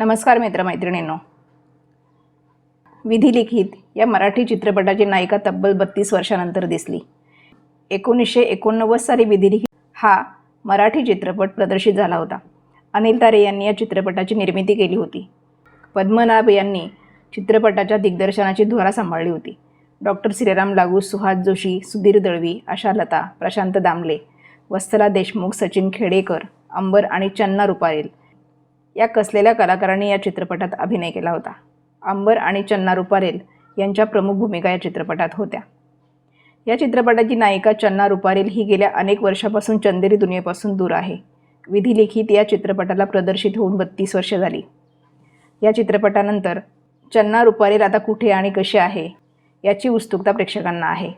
नमस्कार मित्रमैत्रिणींनो. विधिलिखित या मराठी चित्रपटाची नायिका तब्बल बत्तीस वर्षानंतर दिसली. एकोणीसशे एकोणनव्वद साली विधिलिखित हा मराठी चित्रपट प्रदर्शित झाला होता. अनिल तारे यांनी या चित्रपटाची निर्मिती केली होती. पद्मनाभ यांनी चित्रपटाच्या दिग्दर्शनाची धुरा सांभाळली होती. डॉक्टर श्रीराम लागू सुहास जोशी सुधीर दळवी आशा लता प्रशांत दामले वत्सला देशमुख सचिन खेडेकर अंबर आणि चन्ना रुपारेल या कसलेल्या कलाकारांनी या चित्रपटात अभिनय केला होता. अंबर आणि चन्ना रुपारेल यांच्या प्रमुख भूमिका या चित्रपटात होत्या. या चित्रपटाची नायिका चन्ना रुपारेल ही गेल्या अनेक वर्षापासून चंदेरी दुनियेपासून दूर आहे. विधिलिखित या चित्रपटाला प्रदर्शित होऊन बत्तीस वर्ष झाली. या चित्रपटानंतर चन्ना रुपारेल आता कुठे आणि कशी आहे याची उत्सुकता प्रेक्षकांना आहे.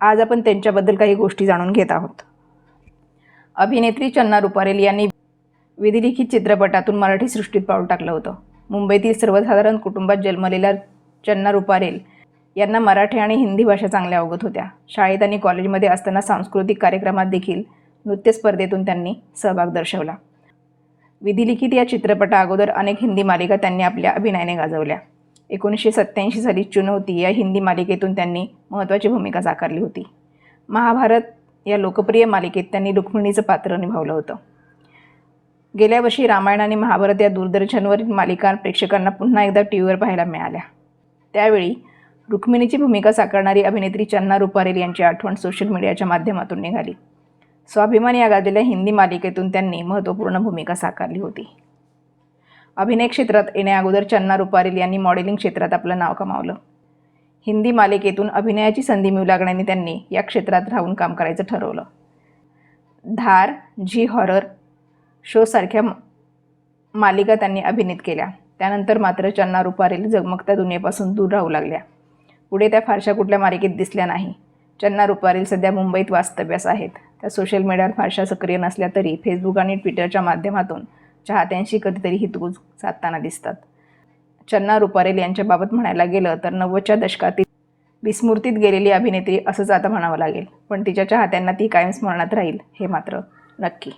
आज आपण त्यांच्याबद्दल काही गोष्टी जाणून घेत आहोत. अभिनेत्री चन्ना रुपारेल यांनी विधिलिखित चित्रपटातून मराठी सृष्टीत पाऊल टाकलं होतं. मुंबईतील सर्वसाधारण कुटुंबात जन्मलेल्या चन्ना रुपारेल यांना मराठी आणि हिंदी भाषा चांगल्या अवगत होत्या. शाळेत आणि कॉलेजमध्ये असताना सांस्कृतिक कार्यक्रमात देखील नृत्य स्पर्धेतून त्यांनी सहभाग दर्शवला. विधिलिखित या चित्रपटा अगोदर अनेक हिंदी मालिका त्यांनी आपल्या अभिनयाने गाजवल्या. एकोणीसशे सत्त्याऐंशी साली चुनौती या हिंदी मालिकेतून त्यांनी महत्त्वाची भूमिका साकारली होती. महाभारत या लोकप्रिय मालिकेत त्यांनी रुक्मिणीचं पात्र निभावलं होतं. गेल्या वर्षी रामायण आणि महाभारत या दूरदर्शनवरील मालिका प्रेक्षकांना पुन्हा एकदा टी व्हीवर पाहायला मिळाल्या. त्यावेळी रुक्मिणीची भूमिका साकारणारी अभिनेत्री चन्ना रुपारेल यांची आठवण सोशल मीडियाच्या माध्यमातून निघाली. स्वाभिमान या गाजलेल्या हिंदी मालिकेतून त्यांनी महत्त्वपूर्ण भूमिका साकारली होती. अभिनय क्षेत्रात येण्याअगोदर चन्ना रुपारेल यांनी मॉडेलिंग क्षेत्रात आपलं नाव कमावलं. हिंदी मालिकेतून अभिनयाची संधी मिळू लागण्याने त्यांनी या क्षेत्रात राहून काम करायचं ठरवलं. धार झी हॉरर शोसारख्या मालिका त्यांनी अभिनीत केल्या. त्यानंतर मात्र चन्ना रुपारेल जगमगत्या दुनियेपासून दूर राहू लागल्या. पुढे त्या फारशा कुठल्या मालिकेत दिसल्या नाही. चन्ना रुपारेल सध्या मुंबईत वास्तव्यास आहेत. त्या सोशल मीडियावर फारशा सक्रिय नसल्या तरी फेसबुक आणि ट्विटरच्या माध्यमातून चाहत्यांशी कधीतरी हितगुज साधताना दिसतात. चन्ना रुपारेल यांच्याबाबत म्हणायला गेलं तर नव्वदच्या दशकातील विस्मृतीत गेलेली अभिनेत्री असंच आता म्हणावं लागेल. पण तिच्या चाहत्यांना ती कायम स्मरणात राहील हे मात्र नक्की.